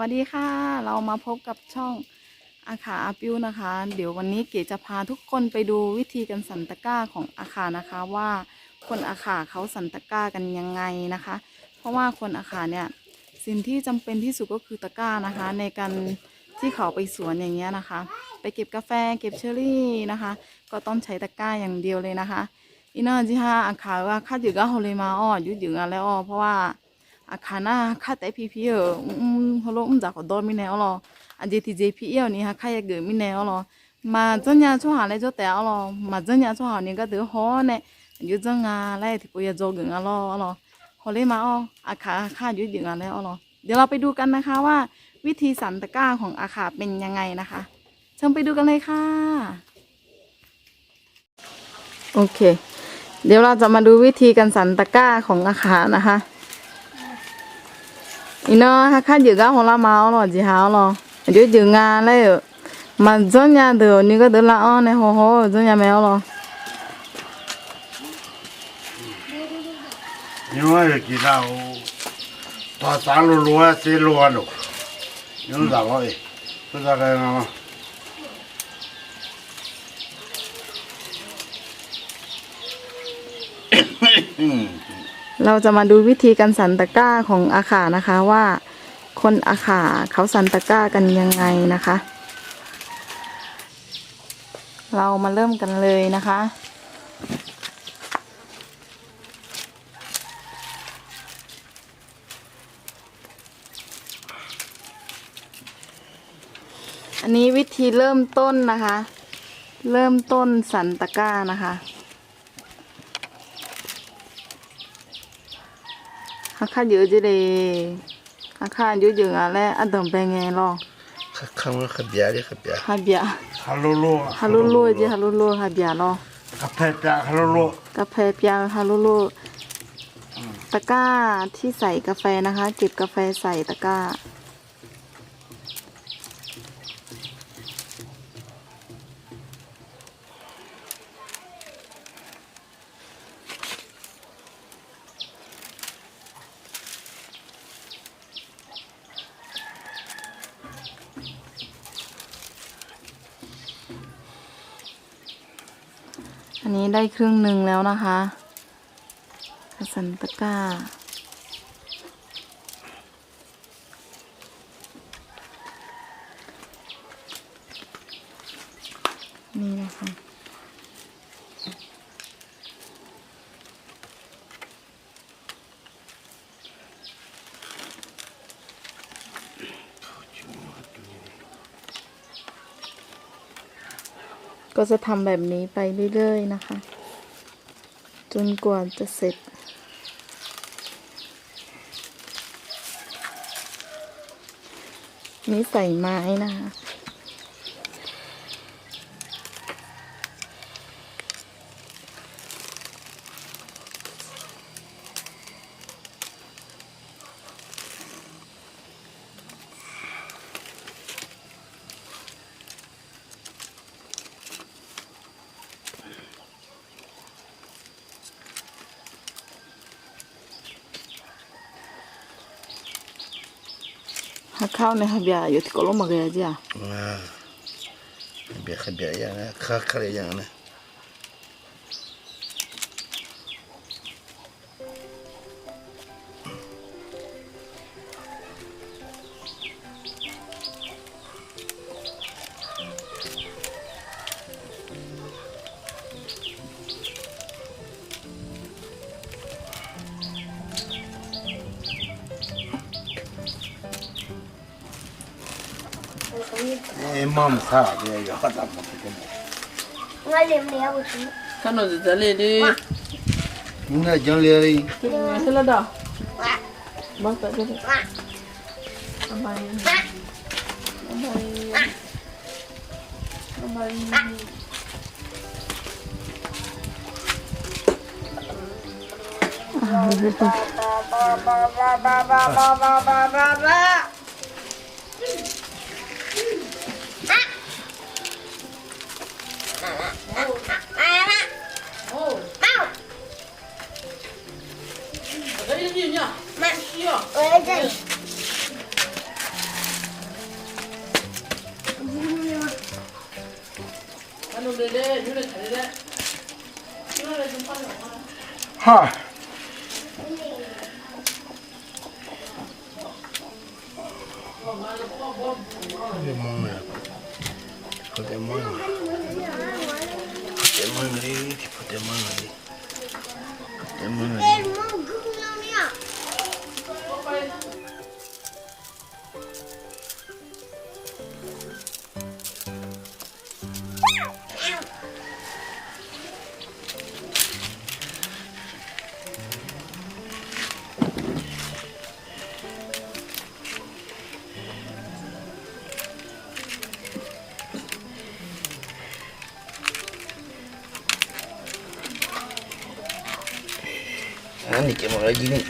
วัสดีค่ะ เรามาพบกับช่องอาคาอาปิวนะคะ เดี๋ยววันนี้เก๋จะพาทุกคนไปดูวิธีการสันตะกร้าของอาคานะคะว่าคนอาคาเขาสันตะกร้ากันยังไงนะคะ เพราะว่าคนอาคาเนี่ยสิ่งที่จำเป็นที่สุดก็คือตะกร้านะคะ ในการที่เขาไปสวนอย่างเงี้ยนะคะ ไปเก็บกาแฟเก็บเชอรี่นะคะ ก็ต้องใช้ตะกร้าอย่างเดียวเลยนะคะอีน่าจีฮาอาคาว่าค่าอยู่ก็เขาเลยมาอ้อยุดอยู่กันแล้วอ้อเพราะว่า อาคาน่าค่าแต่พี่พี่เอออืมฮัลโหลอุ้มจากขอดอมิแนวหรออันเจทีเจพี่เอลนี่ฮะค่ายาเกิดมิแนวหรอมาจังยาช่วหาเลยจ้แต่หรอมาจังยาช่วหานี่ก็เดือดฮอเนี่ยอยู่จังงาไล่ที่ปุยโจกึ่งอะหรอหรอพอเลยมาอ้ออาคาค่าอยู่อยู่กันแล้วหรอเดี๋ยวเราไปดูกันนะคะว่า วิธีสันตะกร้าของอาคาเป็นยังไงนะคะเชิญไปดูกันเลยค่ะโอเค เดี๋ยวเราจะมาดูวิธีการสันตะกร้าของอาคานะคะ อีนอฮักขาอยู่กับหัวล้าเมาหรอจีฮาวหรอเดี๋ยวอยู่งานเลยมันจนยาเดือนี่ก็เดือละอ้อในหัวหัวจนยาไม่หรอนี่ว่าจะกินเอาตัวสารรัวเสียรัวหนูนี่รู้จักว่าเอ๊ะรู้จักกันไหะ เราจะมาดูวิธีการสันตะกร้าของอาขานะคะว่า คนอาขาเขาสันตะกร้ากันยังไงนะคะ เรามาเริ่มกันเลยนะคะ อันนี้วิธีเริ่มต้นนะคะ เริ่มต้นสันตะกร้านะคะ ข้าเยอะจีเลยข้าข้าเยอะเยอะอะไรอันดับไป็นไงล่ะข้าข้าว่าข้าเบียร์เลยข้าเบียร์ข้าเบียร์ฮัลโหลโลฮัลโหลโจีฮัลโหลโข้าเบียร์ล่ะกาแฟเปียฮัลโหลโลกาแฟเปียฮัลโหลโลตะก้าที่ใส่กาแฟนะคะ เก็บกาแฟใส่ตะก้า ได้ครึ่งหนึ่งแล้วนะคะสันตะกร้า นี่นะคะ ก็จะทำแบบนี้ไปเรื่อยๆนะคะ จนกว่าจะเสร็จ นี่ใส่ไม้นะคะ หาข้าวในฮับยาอยู่ที่กอ imam sa diye ya adam bakın. Ngalim ne yapıyorsun? Kan o zeleli. Ne canleri? Mesela da. Bak da dedi. Aman. Aman. Aman. Ba ba ba ba ba ba ba ba ba ba はい、でもね、ポテモン、ポテモンリー、ポテモンリー、ポテモンリー。Ha, ni kemo lagi ni.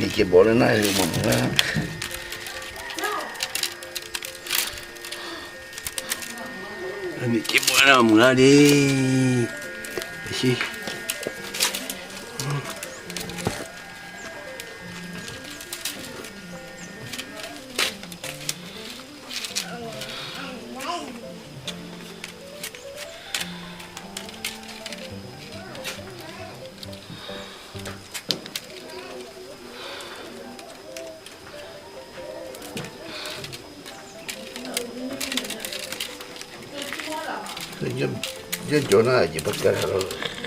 Ni ke boleh nak elok mana. Ha, Ini kemo nak mula ni. Sih. Jom, jom, jom, jom, jom, jom, jom, jom,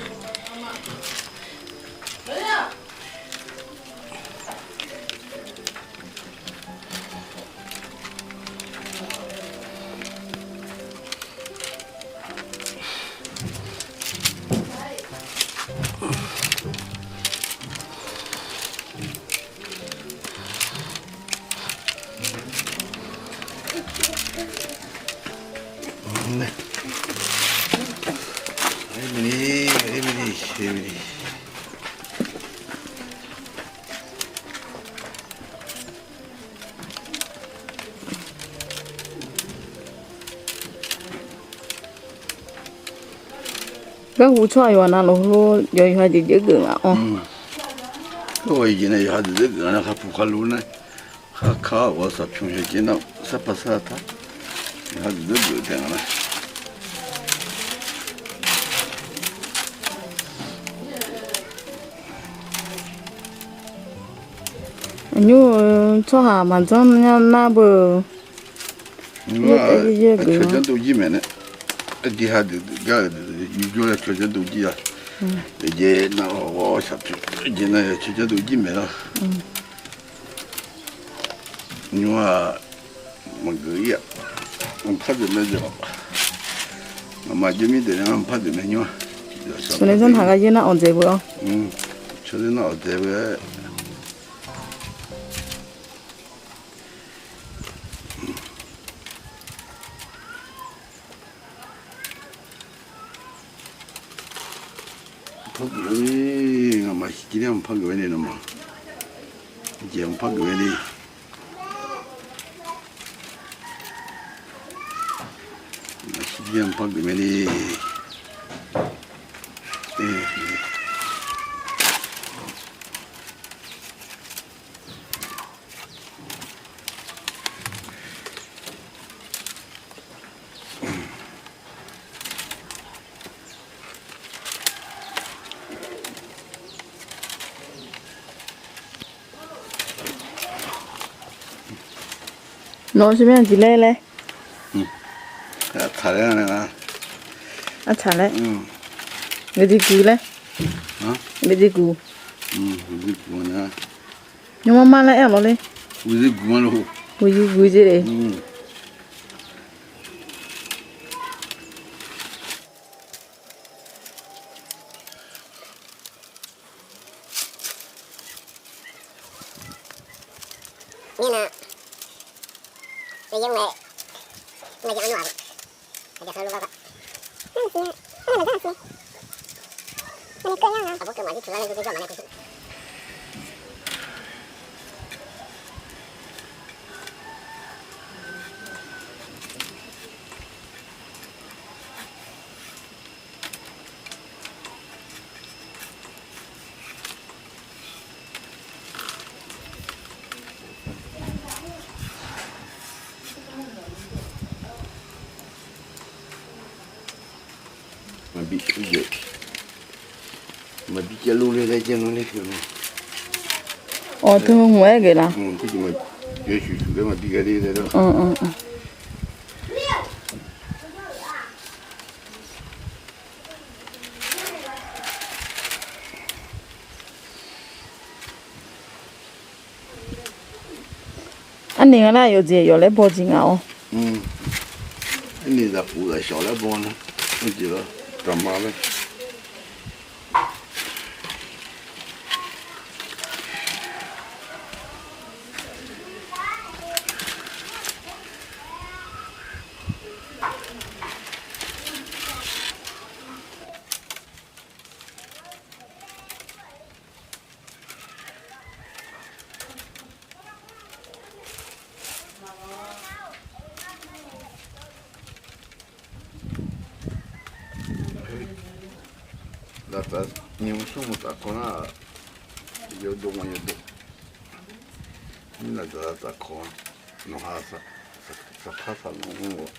Cái hú cho yo na lo lo yo yo di di gừng à. Ờ. 또 이제는 하드들 그나 하프 칼루네. 하카 와서 충실지나 사파사타. 하드들 그대나. Nyu cho hà mà cho nha na bờ. 누가 이게 이게 저전도 이면은 어디 하드 가 유교의 교재 누기야. 음. 이제 나오고 어차피 이제는 교재 누기면 누가 뭐그야 파주면요. 마지막에 되는 파주면요. 전에선 다가지나 언제 보여? 음, 응, 전에는 어제 왜? mpagawene noma ngiye mpagawene ngiye mpagawene No se me antilele. Atale ne va. Atale. Gedi gule. Ha? Gedi gu. Hmm, gedi gu na. Nyoma mala elo le. Gedi gu malo. Guji guji le. Hmm. 那行，那我咋行？那你哥要啊？我，那个叫什么来。 어, 등은 뭐야, 걔라? 응, 그지 뭐, 여시 주게만 비가 돼야 되나? 응, 응, 응. anh này là có gì có lấy bao gì ngào ừ anh này là phụ là sò lấy bao nữa không chỉ là trầm mà đấy Data ni msumu takona yodo mwenyedo. Mina data kona no hasa sakasa no mungu.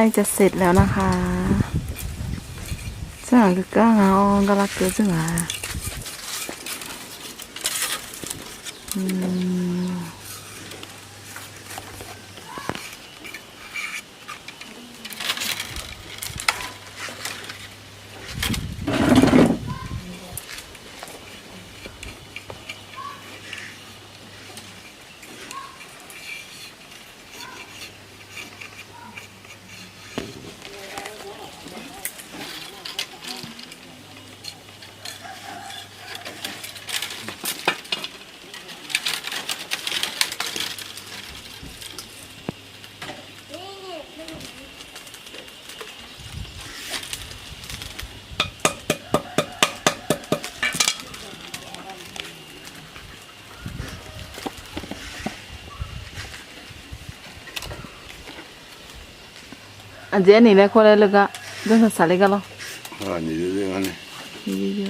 ใกล้จะเสร็จแล้วนะคะซึ่งอ่ก้างอ่ออนก็รักเกือซึ่งอะอืม যে নিলে করে লগা সালে গেল নিজে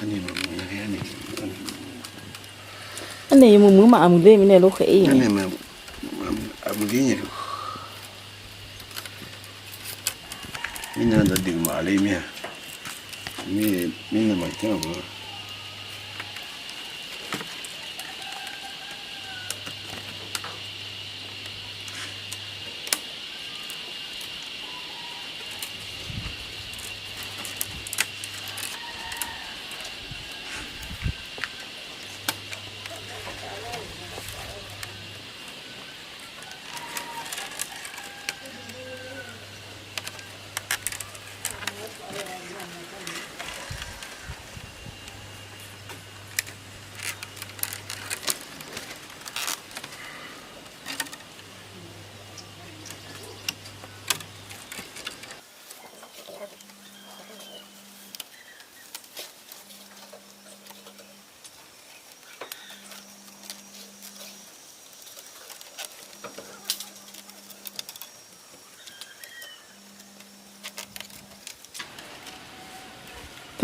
အနေမမရခဲ့အနေအနေမမမအမှုလေးမနဲ့လို့ခဲအေးအနေမအမှုလေးညလို့မင်းတို့ဒီမှာလေးမြမင်းမင်းမကျောင်းဘူး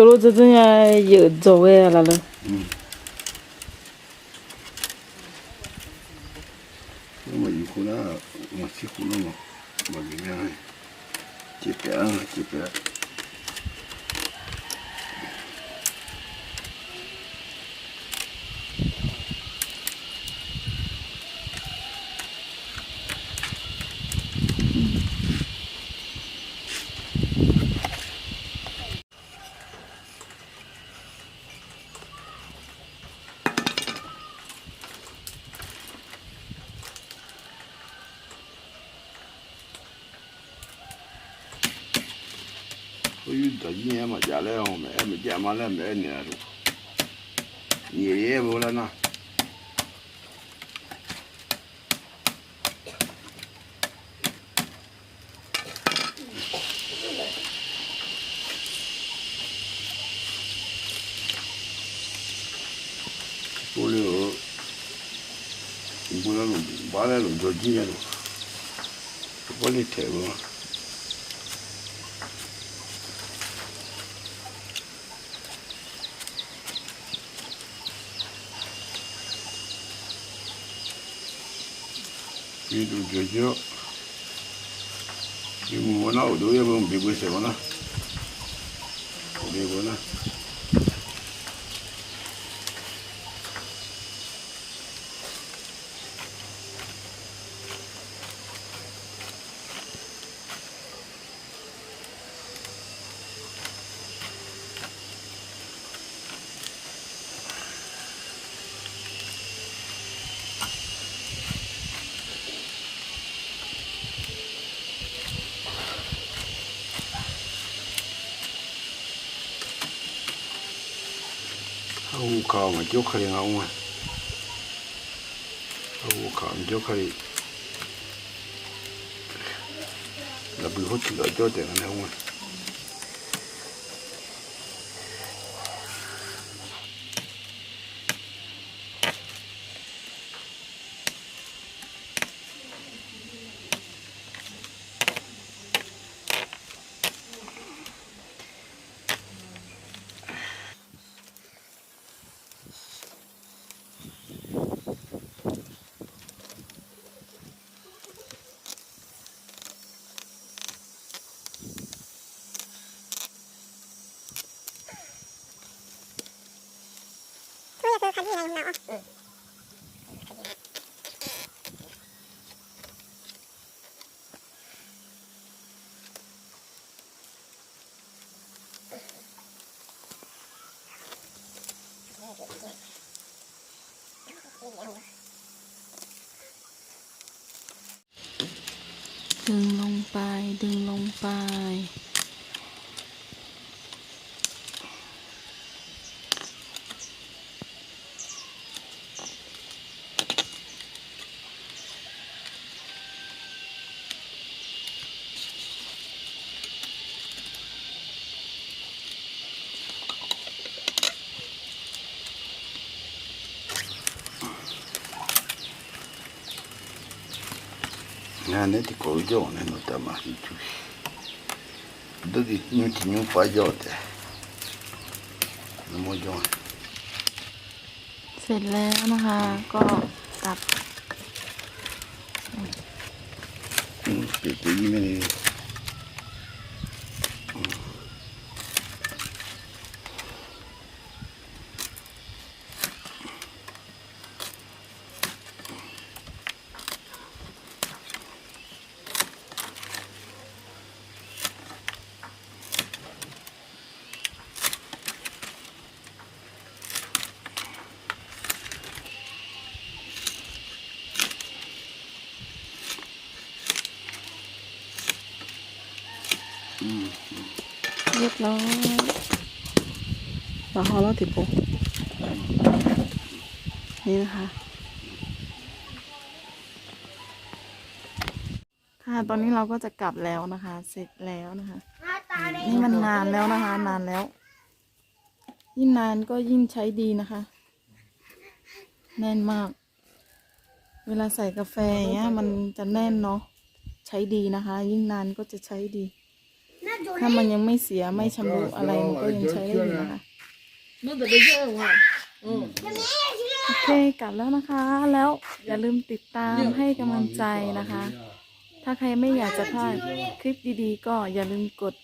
这路子真个有座位了了。这一年嘛家里 dza 没见，买来 ma e ma dza ma le ma e nia lu, nia ye. 一九九九你们我那我都要问别个什么呢 ukawa majokhali ng'aumwe au ukawa majokhali labihokiga jote ng'anaumwe ราเดึงลงไป ดึงลงไป nga ne ti ko jo ne no ta ma hi tu do di nyu ti nyu fa jote no mo jo เสร็จแล้วนะคะ ก็กลับ pe pe ni me ni เรีย บร้อยมาฮอแล้วติโปนี่นะคะ ค่ะตอนนี้เราก็จะกลับแล้วนะคะ เสร็จแล้วนะคะ นี่มันนานแล้วนะคะ นานแล้ว ยิ่งนานก็ยิ่งใช้ดีนะคะ แน่นมาก เวลาใส่กาแฟอย่างเงี้ย มันจะแน่นเนาะใช้ดีนะคะ ยิ่งนานก็จะใช้ดี ถ้ามันยังไม่เสียไม่ชำรุอะไรมันก็ยังใช้ได้อยู่นะคะโอเคกลับแล้วนะคะ แล้วอย่าลืมติดตามให้กำลังใจนะคะ ถ้าใครไม่อยากจะพลาดคลิปดีๆ ก็อย่าลืมกด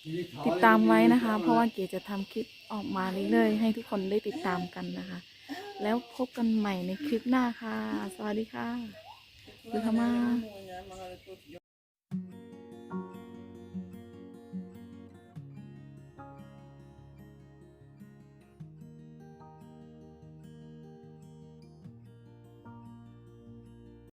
ติดตามไว้นะคะ เพราะว่าเก๋จะทำคลิปออกมาเรื่อยๆ ให้ทุกคนได้ติดตามกันนะคะ แล้วพบกันใหม่ในคลิปหน้าค่ะ สวัสดีค่ะคือธรรมา